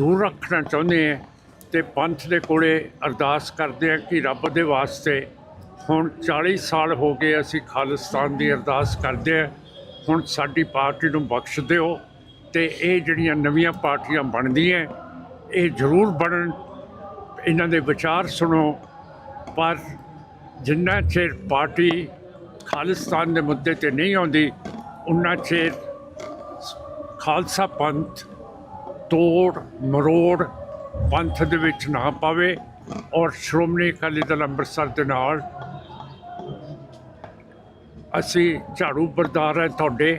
ਦੂਰ ਰੱਖਣਾ ਚਾਹੁੰਦੇ ਹਾਂ ਤੇ ਪੰਥ ਦੇ ਕੋਲੇ ਅਰਦਾਸ ਕਰਦੇ ਹਾਂ ਕਿ ਰੱਬ ਦੇ ਵਾਸਤੇ ਹੁਣ 40 ਸਾਲ ਹੋ ਗਏ ਅਸੀਂ ਖਾਲਿਸਤਾਨ ਦੀ ਅਰਦਾਸ ਕਰਦੇ ਹਾਂ। ਹੁਣ ਸਾਡੀ ਪਾਰਟੀ ਨੂੰ ਬਖਸ਼ ਦਿਓ ਤੇ ਇਹ ਜਿਹੜੀਆਂ ਨਵੀਆਂ ਪਾਰਟੀਆਂ ਬਣਦੀਆਂ, ਇਹ ਜ਼ਰੂਰ ਬਣਨ। ਇਹਨਾਂ ਦੇ ਵਿਚਾਰ ਸੁਣੋ। ਪਰ ਜਿੰਨਾ ਚਿਰ ਪਾਰਟੀ ਖਾਲਿਸਤਾਨ ਦੇ ਮੁੱਦੇ ਤੇ ਨਹੀਂ ਆਉਂਦੀ, ਉਨਾ ਚਿਰ ਖਾਲਸਾ ਪੰਥ ਤੋੜ, ਮਰੋੜ ਪੰਥ ਦੇ ਵਿੱਚ ਨਾ ਪਾਵੇ ਔਰ ਸ਼੍ਰੋਮਣੀ ਅਕਾਲੀ ਦਲ ਅੰਮ੍ਰਿਤਸਰ ਦੇ ਨਾਲ ਅਸੀਂ ਝਾੜੂ ਬਰਦਾਰ ਹੈ ਤੁਹਾਡੇ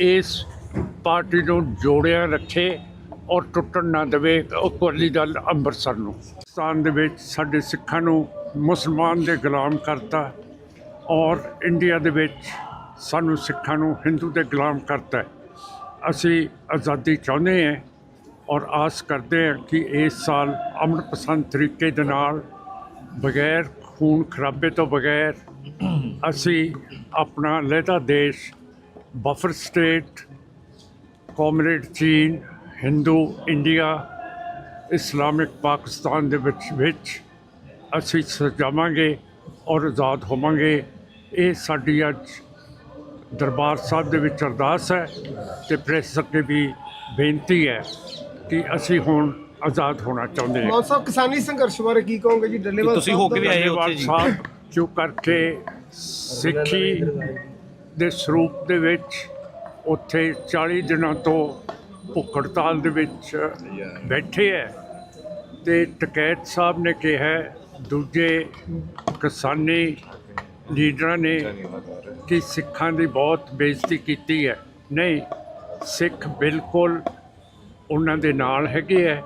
ਇਸ ਪਾਰਟੀ ਨੂੰ ਜੋੜਿਆ ਰੱਖੇ ਔਰ ਟੁੱਟਣ ਨਾ ਦੇਵੇ ਅਕਾਲੀ ਦਲ ਅੰਮ੍ਰਿਤਸਰ ਨੂੰ। ਪਾਕਿਸਤਾਨ ਦੇ ਵਿੱਚ ਸਾਡੇ ਸਿੱਖਾਂ ਨੂੰ ਮੁਸਲਮਾਨ ਦੇ ਗੁਲਾਮ ਕਰਤਾ ਔਰ ਇੰਡੀਆ ਦੇ ਵਿੱਚ ਸਾਨੂੰ ਸਿੱਖਾਂ ਨੂੰ ਹਿੰਦੂ ਦੇ ਗੁਲਾਮ ਕਰਤਾ। ਅਸੀਂ ਆਜ਼ਾਦੀ ਚਾਹੁੰਦੇ ਹਾਂ ਔਰ ਆਸ ਕਰਦੇ ਹਾਂ ਕਿ ਇਸ ਸਾਲ ਅਮਨ ਪਸੰਦ ਤਰੀਕੇ ਦੇ ਨਾਲ ਬਗੈਰ ਖੂਨ ਖਰਾਬੇ ਤੋਂ ਬਗੈਰ ਅਸੀਂ ਆਪਣਾ ਲਹਿਦਾ ਦੇਸ਼ ਬਫਰ ਸਟੇਟ ਕਮਰੇਡ ਚੀਨ ਹਿੰਦੂ ਇੰਡੀਆ ਇਸਲਾਮਿਕ ਪਾਕਿਸਤਾਨ ਦੇ ਵਿੱਚ ਵਿੱਚ ਅਸੀਂ ਸਜਾਵਾਂਗੇ ਔਰ ਆਜ਼ਾਦ ਹੋਵਾਂਗੇ ਇਹ ਸਾਡੀ ਅੱਜ ਦਰਬਾਰ ਸਾਹਿਬ ਦੇ ਵਿੱਚ ਅਰਦਾਸ ਹੈ ਤੇ ਪ੍ਰੈਸ ਅੱਗੇ ਵੀ ਬੇਨਤੀ ਹੈ ਕਿ ਅਸੀਂ ਹੁਣ ਆਜ਼ਾਦ ਹੋਣਾ ਚਾਹੁੰਦੇ ਹਾਂ ਮਾਨ ਸਾਹਿਬ ਕਿਸਾਨੀ ਸੰਘਰਸ਼ ਬਾਰੇ ਕੀ ਕਹੋਗੇ ਜੀ ਡੱਲੇਵਾਲ ਤੁਸੀਂ ਹੋ ਕੇ ਵੀ ਆਏ ਹੋ ਜੀ। ਸਾਹਿਬ ਜੋ ਕਰਕੇ ਸਿੱਖੀ ਦੇ ਸਰੂਪ ਦੇ ਵਿੱਚ ਉੱਥੇ 40 ਦਿਨਾਂ ਤੋਂ ਭੁੱਖ ਹੜਤਾਲ ਦੇ ਵਿੱਚ ਬੈਠੇ ਹੈ ਤੇ ਟਕੈਤ ਸਾਹਿਬ ਨੇ ਕਿਹਾ, ਦੂਜੇ ਕਿਸਾਨੀ ਲੀਡਰਾਂ ਨੇ ਕਿ ਸਿੱਖਾਂ ਦੀ ਬਹੁਤ ਬੇਇੱਜ਼ਤੀ ਕੀਤੀ ਹੈ। ਨਹੀਂ, ਸਿੱਖ ਬਿਲਕੁਲ ਉਹਨਾਂ ਦੇ ਨਾਲ ਹੈਗੇ ਹੈ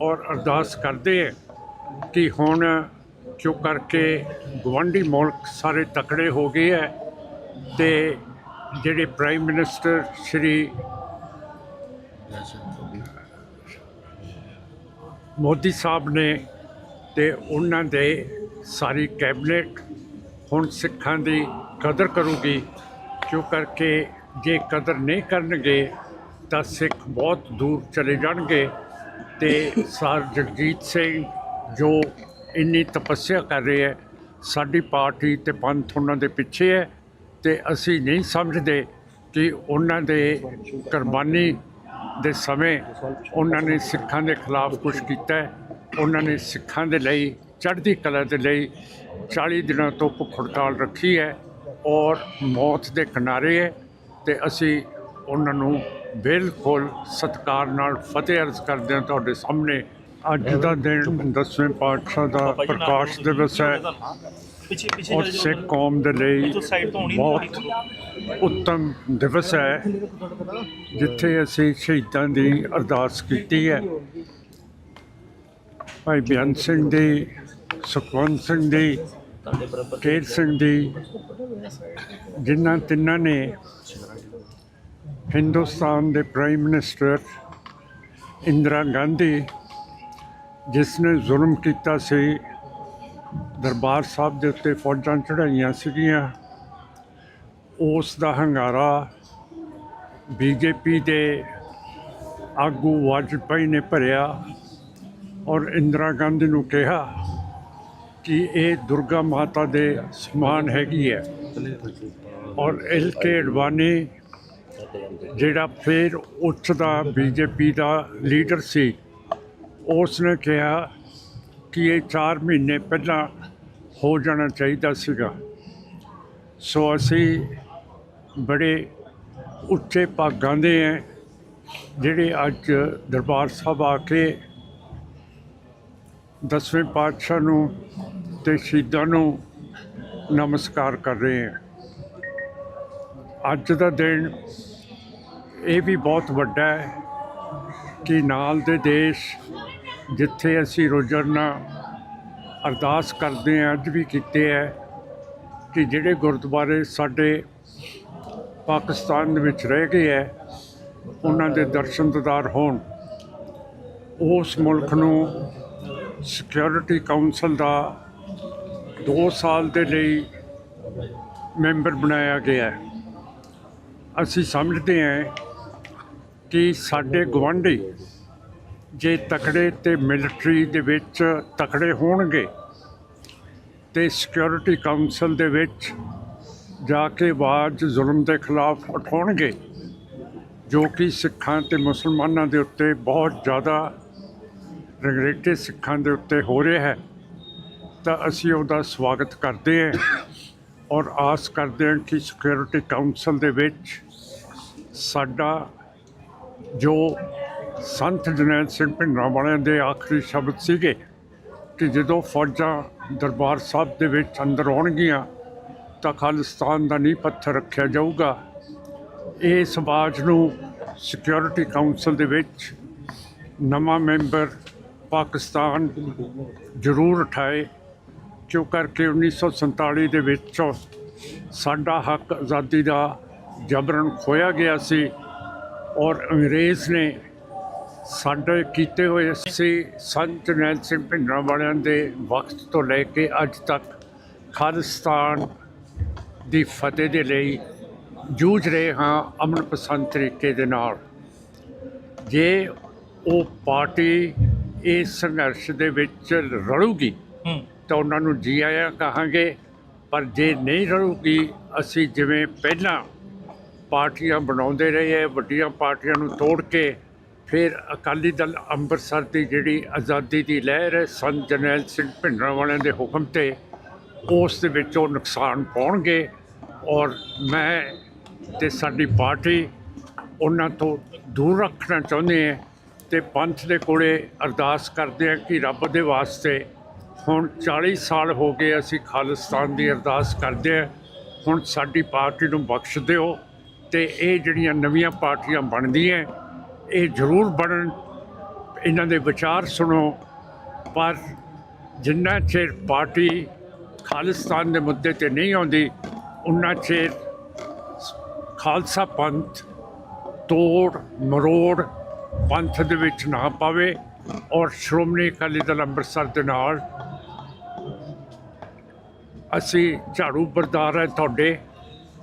ਔਰ ਅਰਦਾਸ ਕਰਦੇ ਹੈ ਕਿ ਹੁਣ ਕਿਉਂ ਕਰਕੇ ਗਵਾਂਢੀ ਮੁਲਕ ਸਾਰੇ ਤਕੜੇ ਹੋ ਗਏ ਹੈ ਤੇ ਜਿਹੜੇ ਪ੍ਰਾਈਮ ਮਿਨਿਸਟਰ ਸ਼੍ਰੀ ਮੋਦੀ ਸਾਹਿਬ ਨੇ ਤੇ ਉਹਨਾਂ ਦੇ ਸਾਰੀ ਕੈਬਨਿਟ ਹੁਣ ਸਿੱਖਾਂ ਦੀ ਕਦਰ ਕਰੂਗੀ, ਕਿਉਂ ਕਰਕੇ ਜੇ ਕਦਰ ਨਹੀਂ ਕਰਨਗੇ ਤਾਂ ਸਿੱਖ ਬਹੁਤ ਦੂਰ ਚਲੇ ਜਾਣਗੇ ਤੇ ਸਰ ਜਗਜੀਤ ਸਿੰਘ ਜੋ ਇੰਨੀ ਤਪੱਸਿਆ ਕਰ ਰਹੇ ਹੈ, ਸਾਡੀ ਪਾਰਟੀ ਤੇ ਪੰਥ ਉਹਨਾਂ ਦੇ ਪਿੱਛੇ ਹੈ ਤੇ ਅਸੀਂ ਨਹੀਂ ਸਮਝਦੇ ਕਿ ਉਹਨਾਂ ਦੇ ਕੁਰਬਾਨੀ ਦੇ ਸਮੇਂ ਉਹਨਾਂ ਨੇ ਸਿੱਖਾਂ ਦੇ ਖਿਲਾਫ ਕੁਝ ਕੀਤਾ ਉਹਨਾਂ ਨੇ ਸਿੱਖਾਂ ਦੇ ਲਈ ਚੜ੍ਹਦੀ ਕਲਾ ਦੇ ਲਈ 40 ਦਿਨਾਂ ਤੋਂ ਭੁੱਖ ਹੜਤਾਲ ਰੱਖੀ ਹੈ ਔਰ ਮੌਤ ਦੇ ਕਿਨਾਰੇ ਹੈ ਤੇ ਅਸੀਂ ਉਹਨਾਂ ਨੂੰ ਬਿਲਕੁਲ ਸਤਿਕਾਰ ਨਾਲ ਫਤਿਹ ਅਰਜ਼ ਕਰਦੇ ਹਾਂ ਤੁਹਾਡੇ ਸਾਹਮਣੇ। ਅੱਜ ਦਾ ਦਿਨ ਦਸਵੇਂ ਪਾਤਸ਼ਾਹ ਦਾ ਪ੍ਰਕਾਸ਼ ਦਿਵਸ ਹੈ। ਪਿੱਛੇ ਪਿੱਛੇ ਔਰ। ਸਿੱਖ ਕੌਮ ਦੇ ਲਈ ਬਹੁਤ ਉੱਤਮ ਦਿਵਸ ਹੈ ਜਿੱਥੇ ਅਸੀਂ ਸ਼ਹੀਦਾਂ ਦੀ ਅਰਦਾਸ ਕੀਤੀ ਹੈ ਭਾਈ ਬਿਆਨ ਸਿੰਘ ਦੀ ਸੁਖਵੰਤ ਸਿੰਘ ਦੀ ਕੇਰ ਸਿੰਘ ਦੀ ਜਿਨ੍ਹਾਂ ਤਿੰਨਾਂ ਨੇ ਹਿੰਦੁਸਤਾਨ ਦੇ ਪ੍ਰਾਈਮ ਮਿਨਿਸਟਰ ਇੰਦਰਾ ਗਾਂਧੀ ਜਿਸ ਨੇ ਜ਼ੁਲਮ ਕੀਤਾ ਸੀ ਦਰਬਾਰ ਸਾਹਿਬ ਦੇ ਉੱਤੇ ਫੌਜਾਂ ਚੜਾਈਆਂ ਸੀਗੀਆਂ। ਉਸ ਦਾ ਹੰਗਾਰਾ ਬੀਜੇਪੀ ਦੇ ਆਗੂ ਵਾਜਪਾਈ ਨੇ ਭਰਿਆ ਔਰ ਇੰਦਰਾ ਗਾਂਧੀ ਨੂੰ ਕਿਹਾ ਕਿ ਇਹ ਦੁਰਗਾ ਮਾਤਾ ਦੇ ਸਮਾਨ ਹੈਗੀ ਹੈ। ਔਰ ਐਲ ਕੇ ਅਡਵਾਨੀ ਜਿਹੜਾ ਫਿਰ ਉੱਚ ਦਾ ਬੀਜੇਪੀ ਦਾ ਲੀਡਰ ਸੀ, ਉਸ ਨੇ ਕਿਹਾ ਕਿ ਇਹ 4 ਮਹੀਨੇ ਪਹਿਲਾਂ ਹੋ ਜਾਣਾ ਚਾਹੀਦਾ ਸੀਗਾ। ਸੋ ਅਸੀਂ ਬੜੇ ਉੱਚੇ ਭਾਗਾਂ ਦੇ ਹੈ ਜਿਹੜੇ ਅੱਜ ਦਰਬਾਰ ਸਾਹਿਬ ਆ ਕੇ ਦਸਵੇਂ ਪਾਤਸ਼ਾਹ ਨੂੰ ਤੇ ਸ਼ਹੀਦਾਂ ਨੂੰ ਨਮਸਕਾਰ ਕਰ ਰਹੇ ਹਾਂ ਅੱਜ ਦਾ ਦਿਨ ਇਹ ਵੀ ਬਹੁਤ ਵੱਡਾ ਹੈ ਕਿ ਨਾਲ ਦੇ ਦੇਸ਼ ਜਿੱਥੇ ਅਸੀਂ ਰੋਜ਼ਾਨਾ ਅਰਦਾਸ ਕਰਦੇ ਹਾਂ, ਅੱਜ ਵੀ ਕੀਤੇ ਹੈ ਕਿ ਜਿਹੜੇ ਗੁਰਦੁਆਰੇ ਸਾਡੇ ਪਾਕਿਸਤਾਨ ਦੇ ਵਿੱਚ ਰਹਿ ਗਏ ਹੈ, ਉਹਨਾਂ ਦੇ ਦਰਸ਼ਨ ਦੀਦਾਰ ਹੋਣ। ਉਸ ਮੁਲਕ ਨੂੰ ਸਿਕਿਉਰਿਟੀ ਕਾਉਂਸਲ ਦਾ 2 ਸਾਲ ਦੇ ਲਈ ਮੈਂਬਰ ਬਣਾਇਆ ਗਿਆ ਹੈ। ਅਸੀਂ ਸਮਝਦੇ ਹਾਂ ਕਿ ਸਾਡੇ ਗਵਾਂਢੀ ਜੇ ਤਕੜੇ ਤੇ ਮਿਲਟਰੀ ਦੇ ਵਿੱਚ ਤਕੜੇ ਹੋਣਗੇ ਤੇ ਸਿਕਿਉਰਿਟੀ ਕਾਉਂਸਲ ਦੇ ਵਿੱਚ ਜਾ ਕੇ ਆਵਾਜ਼ ਜ਼ੁਲਮ ਦੇ ਖਿਲਾਫ ਉਠਾਉਣਗੇ, ਜੋ ਕਿ ਸਿੱਖਾਂ ਤੇ ਮੁਸਲਮਾਨਾਂ ਦੇ ਉੱਤੇ ਬਹੁਤ ਜ਼ਿਆਦਾ ਰਗਰੇਟੇ ਸਿੱਖਾਂ ਦੇ ਉੱਤੇ ਹੋ ਰਿਹਾ ਹੈ, ਤਾਂ ਅਸੀਂ ਉਹਦਾ ਸਵਾਗਤ ਕਰਦੇ ਹਾਂ ਔਰ ਆਸ ਕਰਦੇ ਹਾਂ ਕਿ ਸਿਕਿਉਰਿਟੀ ਕਾਉਂਸਲ ਦੇ ਵਿੱਚ ਸਾਡਾ ਜੋ ਸੰਤ ਜਨੈਲ ਸਿੰਘ ਭਿੰਡਰਾਂ ਵਾਲਿਆਂ ਦੇ ਆਖਰੀ ਸ਼ਬਦ ਸੀਗੇ ਕਿ ਜਦੋਂ ਫੌਜਾਂ ਦਰਬਾਰ ਸਾਹਿਬ ਦੇ ਵਿੱਚ ਅੰਦਰ ਆਉਣਗੀਆਂ ਤਾਂ ਖਾਲਿਸਤਾਨ ਦਾ ਨੀਂਹ ਪੱਥਰ ਰੱਖਿਆ ਜਾਊਗਾ। ਇਸ ਬਾਜ਼ ਨੂੰ ਸਿਕਿਉਰਿਟੀ ਕਾਉਂਸਲ ਦੇ ਵਿੱਚ ਨਵਾਂ ਮੈਂਬਰ ਪਾਕਿਸਤਾਨ ਜ਼ਰੂਰ ਉਠਾਏ, ਕਿਉਂ ਕਰਕੇ 1947 ਦੇ ਵਿੱਚ ਸਾਡਾ ਹੱਕ ਆਜ਼ਾਦੀ ਦਾ ਜਬਰਨ ਖੋਇਆ ਗਿਆ ਸੀ ਔਰ ਅੰਗਰੇਜ਼ ਨੇ ਸਾਡੇ ਕੀਤੇ ਹੋਏ ਸੀ ਸੰਤ ਜਰਨੈਲ ਸਿੰਘ ਭਿੰਡਰਾਂ ਵਾਲਿਆਂ ਦੇ ਵਕਤ ਤੋਂ ਲੈ ਕੇ ਅੱਜ ਤੱਕ ਖਾਲਿਸਤਾਨ ਦੀ ਫਤਿਹ ਦੇ ਲਈ ਜੂਝ ਰਹੇ ਹਾਂ ਅਮਨ ਪਸੰਦ ਤਰੀਕੇ ਦੇ ਨਾਲ। ਜੇ ਉਹ ਪਾਰਟੀ ਇਸ ਸੰਘਰਸ਼ ਦੇ ਵਿੱਚ ਰਲੂਗੀ ਤਾਂ ਉਹਨਾਂ ਨੂੰ ਜੀ ਆਇਆਂ ਕਹਾਂਗੇ। ਪਰ ਜੇ ਨਹੀਂ ਰਲੂਗੀ ਅਸੀਂ ਜਿਵੇਂ ਪਹਿਲਾਂ ਪਾਰਟੀਆਂ ਬਣਾਉਂਦੇ ਰਹੇ ਹੈ ਵੱਡੀਆਂ ਪਾਰਟੀਆਂ ਨੂੰ ਤੋੜ ਕੇ ਫਿਰ ਅਕਾਲੀ ਦਲ ਅੰਮ੍ਰਿਤਸਰ ਦੀ ਜਿਹੜੀ ਆਜ਼ਾਦੀ ਦੀ ਲਹਿਰ ਹੈ, ਸੰਤ ਜਰਨੈਲ ਸਿੰਘ ਭਿੰਡਰਾਂ ਵਾਲਿਆਂ ਦੇ ਹੁਕਮ ਤੇ, ਉਸ ਦੇ ਵਿੱਚ ਉਹ ਨੁਕਸਾਨ ਪਾਉਣਗੇ ਔਰ ਮੈਂ ਤੇ ਸਾਡੀ ਪਾਰਟੀ ਉਹਨਾਂ ਤੋਂ ਦੂਰ ਰੱਖਣਾ ਚਾਹੁੰਦੇ ਹਾਂ ਤੇ ਪੰਥ ਦੇ ਕੋਲੇ ਅਰਦਾਸ ਕਰਦੇ ਹਾਂ ਕਿ ਰੱਬ ਦੇ ਵਾਸਤੇ ਹੁਣ 40 ਸਾਲ ਹੋ ਗਏ ਅਸੀਂ ਖਾਲਿਸਤਾਨ ਦੀ ਅਰਦਾਸ ਕਰਦੇ ਹਾਂ, ਹੁਣ ਸਾਡੀ ਪਾਰਟੀ ਨੂੰ ਬਖਸ਼ ਦਿਓ ਤੇ ਇਹ ਜਿਹੜੀਆਂ ਨਵੀਆਂ ਪਾਰਟੀਆਂ ਬਣਦੀਆਂ ਇਹ ਜ਼ਰੂਰ ਬਣਨ, ਇਹਨਾਂ ਦੇ ਵਿਚਾਰ ਸੁਣੋ, ਪਰ ਜਿੰਨਾ ਚਿਰ ਪਾਰਟੀ ਖਾਲਿਸਤਾਨ ਦੇ ਮੁੱਦੇ ਤੇ ਨਹੀਂ ਆਉਂਦੀ, ਉਨਾ ਚਿਰ ਖਾਲਸਾ ਪੰਥ ਤੋੜ ਮਰੋੜ ਪੰਥ ਦੇ ਵਿੱਚ ਨਾ ਪਾਵੇ ਔਰ ਸ਼੍ਰੋਮਣੀ ਅਕਾਲੀ ਦਲ ਅੰਮ੍ਰਿਤਸਰ ਦੇ ਨਾਲ, ਅਸੀਂ ਝਾੜੂ ਬਰਦਾਰ ਹੈ ਤੁਹਾਡੇ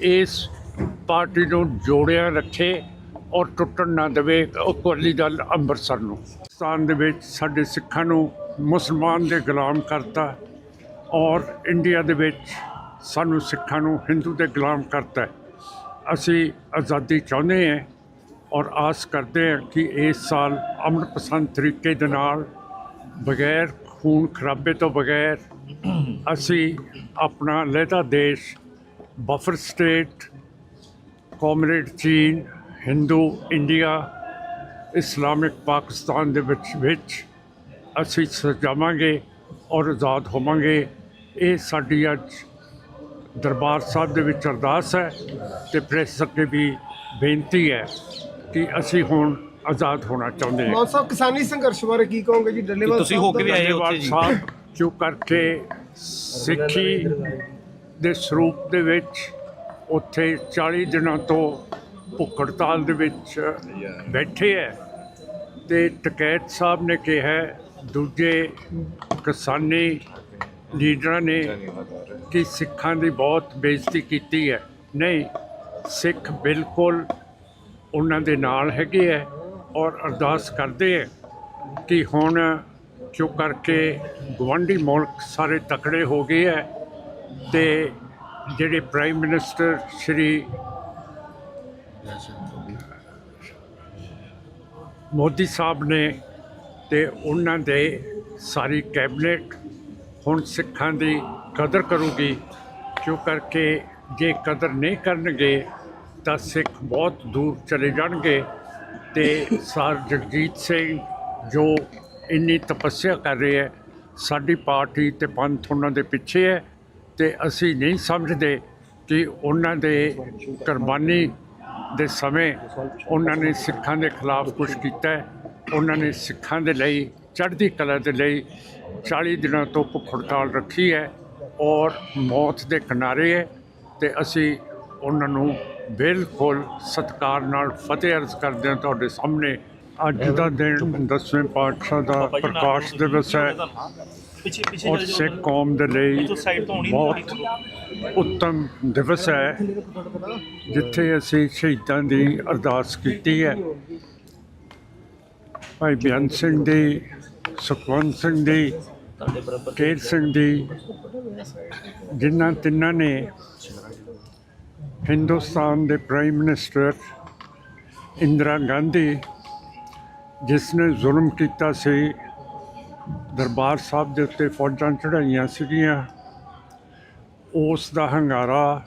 ਇਸ ਪਾਰਟੀ ਨੂੰ ਜੋੜਿਆ ਰੱਖੇ ਔਰ ਟੁੱਟਣ ਨਾ ਦੇਵੇ ਅਕਾਲੀ ਦਲ ਅੰਮ੍ਰਿਤਸਰ ਨੂੰ। ਪਾਕਿਸਤਾਨ ਦੇ ਵਿੱਚ ਸਾਡੇ ਸਿੱਖਾਂ ਨੂੰ ਮੁਸਲਮਾਨ ਦੇ ਗੁਲਾਮ ਕਰਤਾ ਔਰ ਇੰਡੀਆ ਦੇ ਵਿੱਚ ਸਾਨੂੰ ਸਿੱਖਾਂ ਨੂੰ ਹਿੰਦੂ ਦੇ ਗੁਲਾਮ ਕਰਤਾ। ਅਸੀਂ ਆਜ਼ਾਦੀ ਚਾਹੁੰਦੇ ਹਾਂ ਔਰ ਆਸ ਕਰਦੇ ਹਾਂ ਕਿ ਇਸ ਸਾਲ ਅਮਨ ਪਸੰਦ ਤਰੀਕੇ ਦੇ ਨਾਲ ਬਗੈਰ ਖੂਨ ਖਰਾਬੇ ਤੋਂ ਬਗੈਰ ਅਸੀਂ ਆਪਣਾ ਲਹਿਦਾ ਦੇਸ਼ ਬਫਰ ਸਟੇਟ ਕਮਰੇਡ ਚੀਨ ਹਿੰਦੂ ਇੰਡੀਆ ਇਸਲਾਮਿਕ ਪਾਕਿਸਤਾਨ ਦੇ ਵਿੱਚ ਵਿੱਚ ਅਸੀਂ ਸਜਾਵਾਂਗੇ ਔਰ ਆਜ਼ਾਦ ਹੋਵਾਂਗੇ ਇਹ ਸਾਡੀ ਅੱਜ ਦਰਬਾਰ ਸਾਹਿਬ ਦੇ ਵਿੱਚ ਅਰਦਾਸ ਹੈ ਤੇ ਪ੍ਰੈਸ ਅੱਗੇ ਵੀ ਬੇਨਤੀ ਹੈ ਕਿ ਅਸੀਂ ਹੁਣ ਆਜ਼ਾਦ ਹੋਣਾ ਚਾਹੁੰਦੇ ਹਾਂ ਮਾਨ ਸਾਹਿਬ ਕਿਸਾਨੀ ਸੰਘਰਸ਼ ਬਾਰੇ ਕੀ ਕਹੋਗੇ ਜੀ ਡੱਲੇਵਾਲ ਤੁਸੀਂ ਹੋ ਕੇ ਵੀ ਆਏ ਹੋ ਧੰਨਵਾਦ ਉੱਥੇ ਜੀ। ਸਾਹਿਬ ਜੋ ਕਰਕੇ ਸਿੱਖੀ ਦੇ ਸਰੂਪ ਦੇ ਵਿੱਚ ਉੱਥੇ 40 ਦਿਨਾਂ ਤੋਂ ਭੁੱਖ ਹੜਤਾਲ ਦੇ ਵਿੱਚ ਬੈਠੇ ਹੈ ਤੇ ਟਕੈਤ ਸਾਹਿਬ ਨੇ ਕਿਹਾ, ਦੂਜੇ ਕਿਸਾਨੀ ਲੀਡਰਾਂ ਨੇ ਕਿ ਸਿੱਖਾਂ ਦੀ ਬਹੁਤ ਬੇਇੱਜ਼ਤੀ ਕੀਤੀ ਹੈ। ਨਹੀਂ, ਸਿੱਖ ਬਿਲਕੁਲ ਉਹਨਾਂ ਦੇ ਨਾਲ ਹੈਗੇ ਹੈ ਔਰ ਅਰਦਾਸ ਕਰਦੇ ਹੈ ਕਿ ਹੁਣ ਕਿਉਂ ਕਰਕੇ ਗਵਾਂਢੀ ਮੁਲਕ ਸਾਰੇ ਤਕੜੇ ਹੋ ਗਏ ਹੈ ਤੇ ਜਿਹੜੇ ਪ੍ਰਾਈਮ ਮਿਨਿਸਟਰ ਸ਼੍ਰੀ ਮੋਦੀ ਸਾਹਿਬ ਨੇ ਤੇ ਉਹਨਾਂ ਦੇ ਸਾਰੀ ਕੈਬਨਿਟ ਹੁਣ ਸਿੱਖਾਂ ਦੀ ਕਦਰ ਕਰੂਗੀ, ਕਿਉਂ ਕਰਕੇ ਜੇ ਕਦਰ ਨਹੀਂ ਕਰਨਗੇ ਤਾਂ ਸਿੱਖ ਬਹੁਤ ਦੂਰ ਚਲੇ ਜਾਣਗੇ ਤੇ ਸਰ ਜਗਜੀਤ ਸਿੰਘ ਜੋ ਇੰਨੀ ਤਪੱਸਿਆ ਕਰ ਰਹੇ ਹੈ, ਸਾਡੀ ਪਾਰਟੀ ਤੇ ਪੰਥ ਉਹਨਾਂ ਦੇ ਪਿੱਛੇ ਹੈ ਤੇ ਅਸੀਂ ਨਹੀਂ ਸਮਝਦੇ ਕਿ ਉਹਨਾਂ ਦੇ ਕੁਰਬਾਨੀ ਦੇ ਸਮੇਂ ਉਹਨਾਂ ਨੇ ਸਿੱਖਾਂ ਦੇ ਖਿਲਾਫ ਕੁਝ ਕੀਤਾ ਉਹਨਾਂ ਨੇ ਸਿੱਖਾਂ ਦੇ ਲਈ, ਚੜ੍ਹਦੀ ਕਲਾ ਦੇ ਲਈ 40 ਦਿਨਾਂ ਤੋਂ ਭੁੱਖ ਹੜਤਾਲ ਰੱਖੀ ਹੈ ਔਰ ਮੌਤ ਦੇ ਕਿਨਾਰੇ ਹੈ ਤੇ ਅਸੀਂ ਉਹਨਾਂ ਨੂੰ ਬਿਲਕੁਲ ਸਤਿਕਾਰ ਨਾਲ ਫਤਿਹ ਅਰਜ਼ ਕਰਦੇ ਹਾਂ ਤੁਹਾਡੇ ਸਾਹਮਣੇ। ਅੱਜ ਦਾ ਦਿਨ ਦਸਵੇਂ ਪਾਤਸ਼ਾਹ ਦਾ ਪ੍ਰਕਾਸ਼ ਦਿਵਸ ਹੈ। ਪਿੱਛੇ ਪਿੱਛੇ ਔਰ ਸਿੱਖ ਕੌਮ ਦੇ ਲਈ ਬਹੁਤ ਉੱਤਮ ਦਿਵਸ ਹੈ ਜਿੱਥੇ ਅਸੀਂ ਸ਼ਹੀਦਾਂ ਦੀ ਅਰਦਾਸ ਕੀਤੀ ਹੈ। ਭਾਈ ਬਿਆਨ ਸਿੰਘ ਦੀ ਸੁਖਵੰਤ ਸਿੰਘ ਦੀ ਕੇਰ ਸਿੰਘ ਦੀ ਜਿਨ੍ਹਾਂ ਤਿੰਨਾਂ ਨੇ ਹਿੰਦੁਸਤਾਨ ਦੇ ਪ੍ਰਾਈਮ ਮਿਨਿਸਟਰ ਇੰਦਰਾ ਗਾਂਧੀ ਜਿਸ ਨੇ ਜ਼ੁਲਮ ਕੀਤਾ ਸੀ ਦਰਬਾਰ ਸਾਹਿਬ ਦੇ ਉੱਤੇ ਫੌਜਾਂ ਚੜਾਈਆਂ ਸੀਗੀਆਂ। ਉਸ ਦਾ ਹੰਗਾਰਾ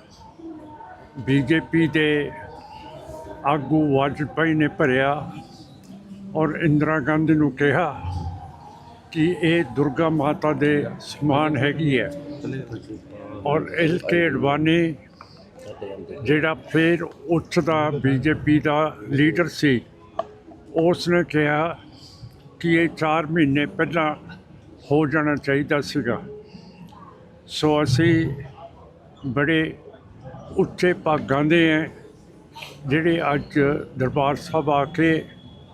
ਬੀਜੇਪੀ ਦੇ ਆਗੂ ਵਾਜਪਾਈ ਨੇ ਭਰਿਆ ਔਰ ਇੰਦਰਾ ਗਾਂਧੀ ਨੂੰ ਕਿਹਾ ਕਿ ਇਹ ਦੁਰਗਾ ਮਾਤਾ ਦੇ ਸਮਾਨ ਹੈਗੀ ਹੈ ਔਰ ਐਲ ਕੇ ਅਡਵਾਨੀ ਜਿਹੜਾ ਫਿਰ ਉੱਚ ਦਾ ਬੀਜੇਪੀ ਦਾ ਲੀਡਰ ਸੀ, ਉਸ ਨੇ ਕਿਹਾ ਕਿ ਇਹ 4 ਮਹੀਨੇ ਪਹਿਲਾਂ ਹੋ ਜਾਣਾ ਚਾਹੀਦਾ ਸੀਗਾ। ਸੋ ਅਸੀਂ ਬੜੇ ਉੱਚੇ ਭਾਗਾਂ ਦੇ ਹੈ, ਜਿਹੜੇ ਅੱਜ ਦਰਬਾਰ ਸਾਹਿਬ ਆ ਕੇ